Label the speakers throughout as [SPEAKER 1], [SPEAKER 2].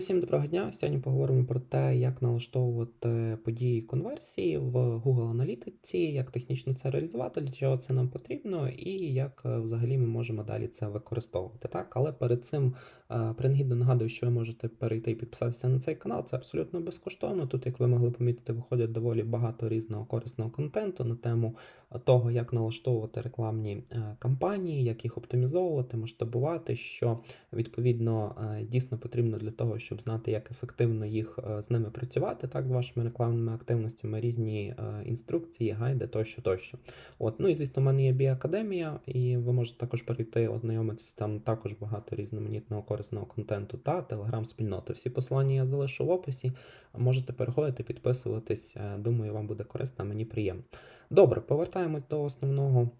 [SPEAKER 1] Всім доброго дня. Сьогодні поговоримо про те, як налаштовувати події конверсії в Google Аналітиці, як технічно це реалізувати, для чого це нам потрібно, і як е, взагалі ми можемо далі це використовувати. Так, але перед цим е, принагідно нагадую, що ви можете перейти і підписатися на цей канал. Це абсолютно безкоштовно. Тут, як ви могли помітити, виходить доволі багато різного корисного контенту на тему того, як налаштовувати рекламні е, кампанії, як їх оптимізовувати, масштабувати, що відповідно е, дійсно потрібно для того, щоб знати, як ефективно їх е, з ними працювати, так з вашими рекламними активностями, різні е, інструкції, гайди тощо, тощо. От, ну і звісно, в мене є біакадемія, і ви можете також перейти, ознайомитися там також багато різноманітного корисного контенту та телеграм-спільноти. Всі посилання я залишу в описі. Можете переходити, підписуватись. Е, Думаю, вам буде корисно, мені приємно. Добре, повертаємось до основного.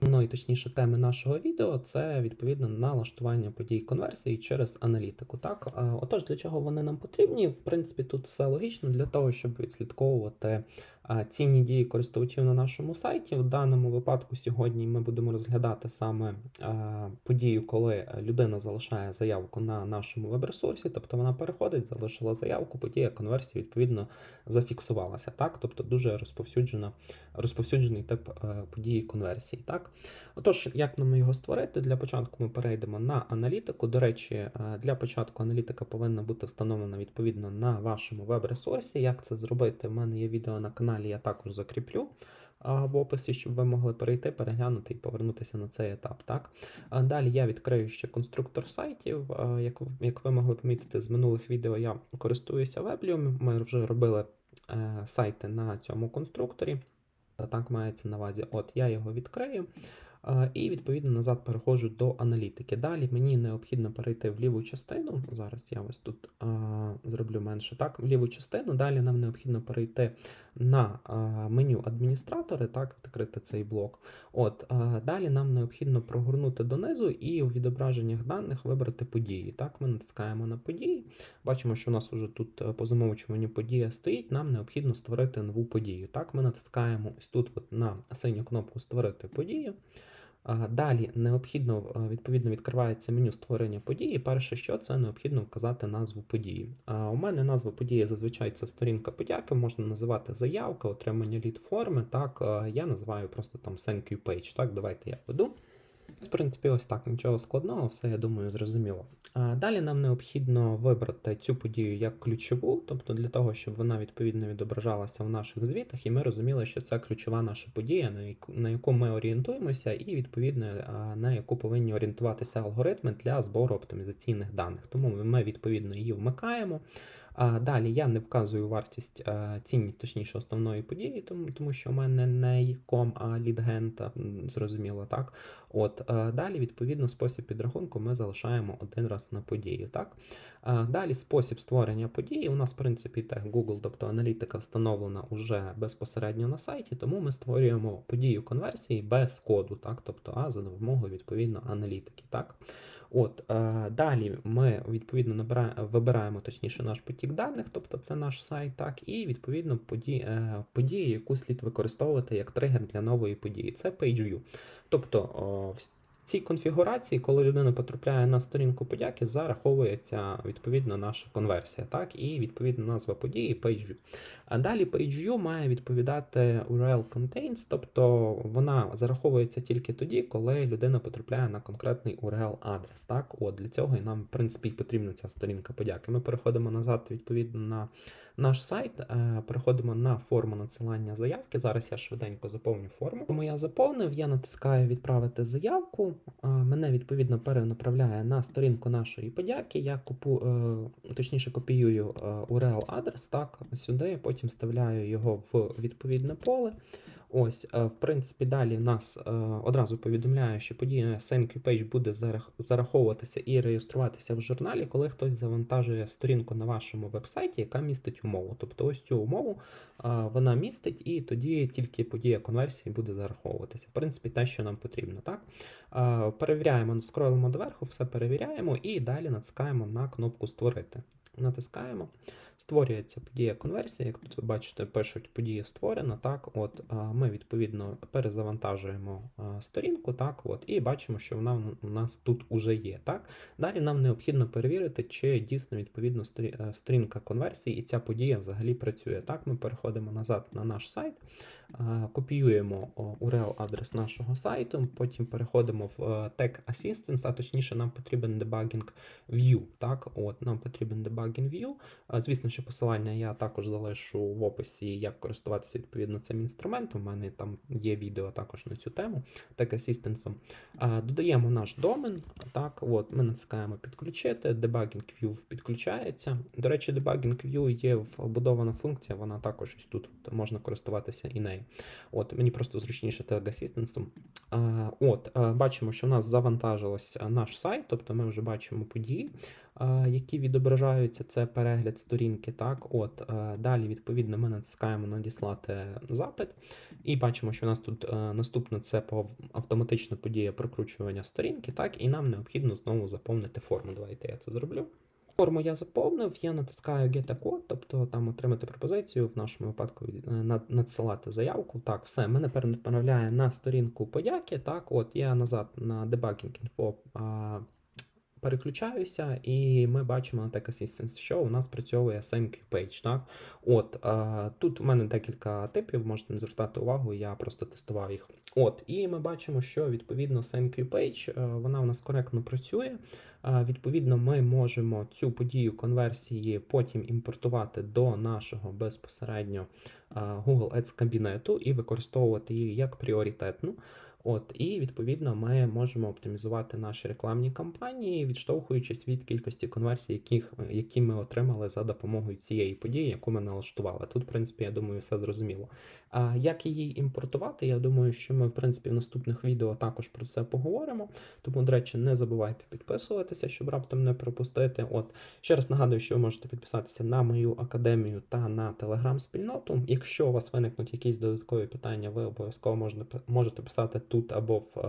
[SPEAKER 1] Ну і точніше теми нашого відео це відповідно налаштування подій конверсії через аналітику. Так, отож, для чого вони нам потрібні? В принципі, тут все логічно для того, щоб відслідковувати цінні дії користувачів на нашому сайті. В даному випадку сьогодні ми будемо розглядати саме подію, коли людина залишає заявку на нашому веб-ресурсі, тобто вона переходить, залишила заявку, подія конверсії відповідно зафіксувалася. Так, тобто дуже розповсюджена, розповсюджений тип е, події конверсії. Так, отож, як нам його створити? Для початку ми перейдемо на аналітику. До речі, е, для початку аналітика повинна бути встановлена відповідно на вашому веб-ресурсі. Як це зробити? У мене є відео на каналі, я також закріплю. В описі, щоб ви могли перейти, переглянути і повернутися на цей етап. Так? Далі я відкрию ще конструктор сайтів. Як, як ви могли помітити з минулих відео, я користуюся Weblium. Ми вже робили е, сайти на цьому конструкторі. Так мається на увазі. От я його відкрию. І відповідно назад переходжу до аналітики. Далі мені необхідно перейти в ліву частину. Зараз я ось тут а, зроблю менше. Так, в ліву частину. Далі нам необхідно перейти на а, меню адміністратори, так, відкрити цей блок. От а, далі нам необхідно прогорнути донизу і у відображеннях даних вибрати події. Так, ми натискаємо на події. Бачимо, що у нас вже тут е, по замовчуванню подія стоїть. Нам необхідно створити нову подію. Так, ми натискаємо ось тут от на синю кнопку Створити подію. Далі необхідно е, відповідно відкривається меню створення події. Перше, що це необхідно вказати назву події. У мене назва події зазвичай це сторінка подяки, можна називати заявка, отримання лід форми. Так, е, я називаю просто там thank you page. Так, давайте я веду. В принципі, ось так, нічого складного, все, я думаю, зрозуміло. Далі нам необхідно вибрати цю подію як ключову, тобто для того, щоб вона відповідно відображалася в наших звітах, і ми розуміли, що це ключова наша подія, на яку, ми орієнтуємося, і відповідно на яку повинні орієнтуватися алгоритми для збору оптимізаційних даних. Тому ми відповідно її вмикаємо. Далі я не вказую вартість, цінність, точніше, основної події, тому, тому що в мене не ком, а лідгента, зрозуміло, так. От далі, відповідно, спосіб підрахунку ми залишаємо один раз на подію. Так? Е, Далі спосіб створення події. У нас, в принципі, тег Google, тобто аналітика встановлена уже безпосередньо на сайті, тому ми створюємо подію конверсії без коду, так? тобто а за допомогою відповідно аналітики. Так? От, е, далі ми відповідно набираємо, вибираємо точніше наш потік даних, тобто це наш сайт, так, і відповідно події, е, події, яку слід використовувати як тригер для нової події. Це PageView. Тобто цій конфігурації, коли людина потрапляє на сторінку подяки, зараховується відповідно наша конверсія, так, і відповідно назва події PageView. А далі PageView має відповідати URL contains, тобто вона зараховується тільки тоді, коли людина потрапляє на конкретний URL-адрес. Так, от для цього і нам, в принципі, і потрібна ця сторінка подяки. Ми переходимо назад відповідно на наш сайт, е, переходимо на форму надсилання заявки. Зараз я швиденько заповню форму. Тому я заповнив, я натискаю відправити заявку. Мене відповідно перенаправляє на сторінку нашої подяки. Я купу, е, точніше копіюю е, URL-адрес, так, сюди, потім вставляю його в відповідне поле. Ось, е, в принципі, далі нас е, одразу повідомляє, що подія Thank you Page буде зараховуватися і реєструватися в журналі, коли хтось завантажує сторінку на вашому вебсайті, яка містить умову. Тобто ось цю умову е, вона містить, і тоді тільки подія конверсії буде зараховуватися. В принципі, те, що нам потрібно. Так? Перевіряємо, скролимо доверху, все перевіряємо і далі натискаємо на кнопку Створити. Натискаємо. Створюється подія конверсія. Як тут ви бачите, пишуть подія створена. Так, от ми відповідно перезавантажуємо сторінку, так, от, і бачимо, що вона у нас тут уже є. Так. Далі нам необхідно перевірити, чи дійсно відповідно е, сторінка конверсії і ця подія взагалі працює. Так, ми переходимо назад на наш сайт, копіюємо URL-адрес нашого сайту, потім переходимо в е, Tag Assistance, а точніше нам потрібен debugging view. Так, от нам потрібен debugging view. Звісно, що посилання я також залишу в описі, як користуватися відповідно цим інструментом. У мене там є відео також на цю тему, Tag Assistance. Додаємо наш домен. Так, от ми натискаємо підключити, debugging view підключається. До речі, debugging view є вбудована функція, вона також ось тут можна користуватися і нею. От мені просто зручніше Tag Assistance. От, бачимо, що в нас завантажилось наш сайт, тобто ми вже бачимо події, які відображаються. Це перегляд сторінки. Так, от далі, відповідно, ми натискаємо надіслати запит, і бачимо, що у нас тут а, наступне це автоматична подія прокручування сторінки. Так, і нам необхідно знову заповнити форму. Давайте я це зроблю. Форму я заповнив, я натискаю Get a code, тобто там отримати пропозицію, в нашому випадку е, надсилати заявку. Так, все, мене перенаправляє на сторінку подяки. Так, от я назад на debugging info переключаюся, і ми бачимо на Tech Assistance, що у нас працьовує you page. Так? От, а, тут в мене декілька типів, можете не звертати увагу, я просто тестував їх. От, і ми бачимо, що відповідно you page, е, вона у нас коректно працює. А, Відповідно, ми можемо цю подію конверсії потім імпортувати до нашого безпосередньо а, Google Ads кабінету і використовувати її як пріоритетну. От, і відповідно ми можемо оптимізувати наші рекламні кампанії, відштовхуючись від кількості конверсій, яких, які ми отримали за допомогою цієї події, яку ми налаштували. Тут, в принципі, я думаю, все зрозуміло. А як її імпортувати? Я думаю, що ми, в принципі, в наступних відео також про це поговоримо. Тому, до речі, не забувайте підписуватися, щоб раптом не пропустити. От ще раз нагадую, що ви можете підписатися на мою академію та на телеграм-спільноту. Якщо у вас виникнуть якісь додаткові питання, ви обов'язково можете, писати тут або в, е,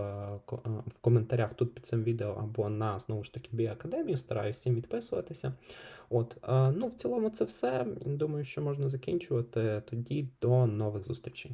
[SPEAKER 1] е, в коментарях тут під цим відео, або на знову ж таки біакадемію. Стараюсь всім відписуватися. От, е, ну в цілому це все. Думаю, що можна закінчувати. Тоді до нових зустрічей.